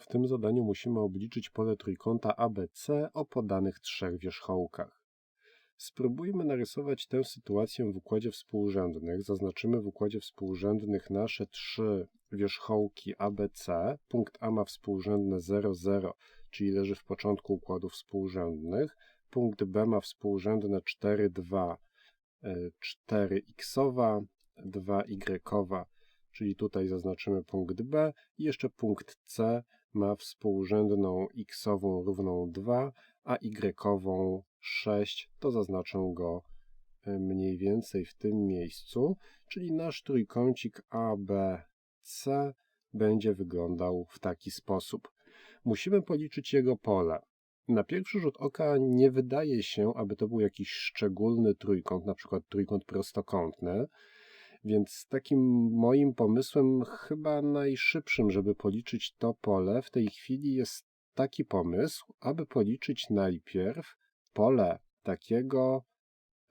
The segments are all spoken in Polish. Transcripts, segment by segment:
W tym zadaniu musimy obliczyć pole trójkąta ABC o podanych trzech wierzchołkach. Spróbujmy narysować tę sytuację w układzie współrzędnych. Zaznaczymy w układzie współrzędnych nasze trzy wierzchołki ABC. Punkt A ma współrzędne 0, 0, czyli leży w początku układów współrzędnych. Punkt B ma współrzędne 4, 2, 4x, 2y, czyli tutaj zaznaczymy punkt B i jeszcze punkt C ma współrzędną x-ową równą 2, a y-ową 6, to zaznaczę go e, mniej więcej w tym miejscu, czyli nasz trójkącik ABC będzie wyglądał w taki sposób. Musimy policzyć jego pole. Na pierwszy rzut oka nie wydaje się, aby to był jakiś szczególny trójkąt, na przykład trójkąt prostokątny, więc takim moim pomysłem, chyba najszybszym, żeby policzyć to pole w tej chwili jest taki pomysł, aby policzyć najpierw pole takiego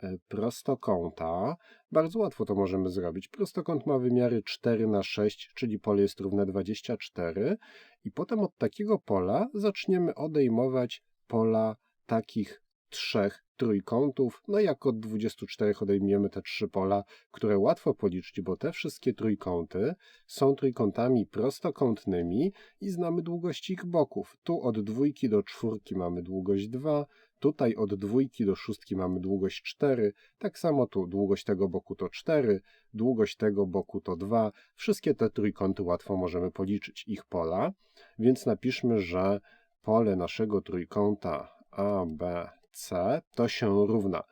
e, prostokąta. Bardzo łatwo to możemy zrobić. Prostokąt ma wymiary 4 na 6, czyli pole jest równe 24 i potem od takiego pola zaczniemy odejmować pola takich trzech trójkątów. No jak od 24 odejmiemy te trzy pola, które łatwo policzyć, bo te wszystkie trójkąty są trójkątami prostokątnymi i znamy długości ich boków. Tu od dwójki do czwórki mamy długość 2, tutaj od dwójki do szóstki mamy długość 4, tak samo tu długość tego boku to 4, długość tego boku to 2. Wszystkie te trójkąty łatwo możemy policzyć, ich pola, więc napiszmy, że pole naszego trójkąta AB C to się równa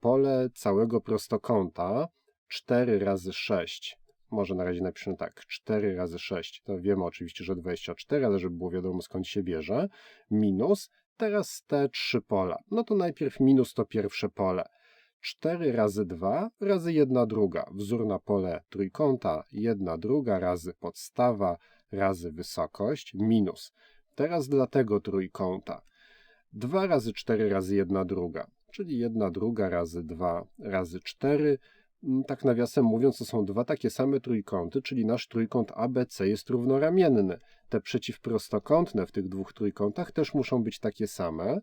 pole całego prostokąta 4 razy 6. Może na razie napiszę tak, 4 razy 6, to wiemy oczywiście, że 24, ale żeby było wiadomo skąd się bierze, minus teraz te trzy pola. No to najpierw minus to pierwsze pole. 4 razy 2 razy 1 druga. Wzór na pole trójkąta, 1 druga razy podstawa razy wysokość, minus. Teraz dla tego trójkąta 2 razy 4 razy 1 druga, czyli 1 druga razy 2 razy 4. Mm, tak nawiasem mówiąc, to są dwa takie same trójkąty, czyli nasz trójkąt ABC jest równoramienny. Te przeciwprostokątne w tych dwóch trójkątach też muszą być takie same.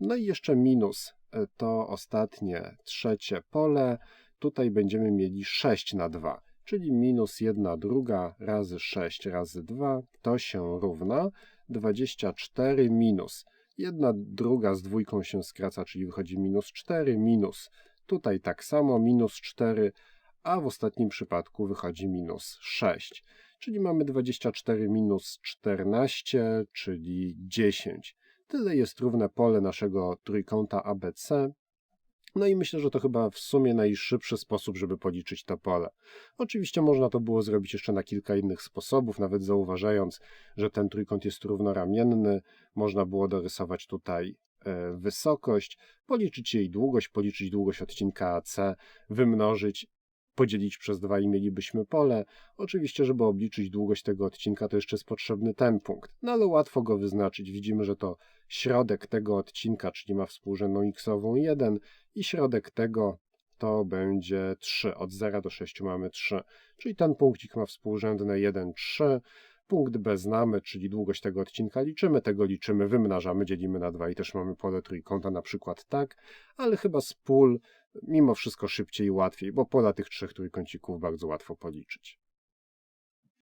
No i jeszcze minus e, to ostatnie, trzecie pole. Tutaj będziemy mieli 6 na 2, czyli minus 1 druga razy 6 razy 2 to się równa 24 minus Jedna druga z dwójką się skraca, czyli wychodzi minus 4, minus. Tutaj tak samo, minus 4, a w ostatnim przypadku wychodzi minus 6. Czyli mamy 24 minus 14, czyli 10. Tyle jest równe pole naszego trójkąta ABC. No i myślę, że to chyba w sumie najszybszy sposób, żeby policzyć to pole. Oczywiście można to było zrobić jeszcze na kilka innych sposobów, nawet zauważając, że ten trójkąt jest równoramienny. Można było dorysować tutaj e, wysokość, policzyć jej długość, policzyć długość odcinka AC, wymnożyć podzielić przez dwa i mielibyśmy pole. Oczywiście, żeby obliczyć długość tego odcinka, to jeszcze jest potrzebny ten punkt, no ale łatwo go wyznaczyć. Widzimy, że to środek tego odcinka, czyli ma współrzędną x-ową 1 i środek tego to będzie 3. Od 0 do 6 mamy 3, czyli ten punkcik ma współrzędne 1, 3. Punkt B znamy, czyli długość tego odcinka liczymy, tego liczymy, wymnażamy, dzielimy na 2 i też mamy pole trójkąta na przykład tak, ale chyba z pól mimo wszystko szybciej i łatwiej, bo pola tych trzech trójkącików bardzo łatwo policzyć.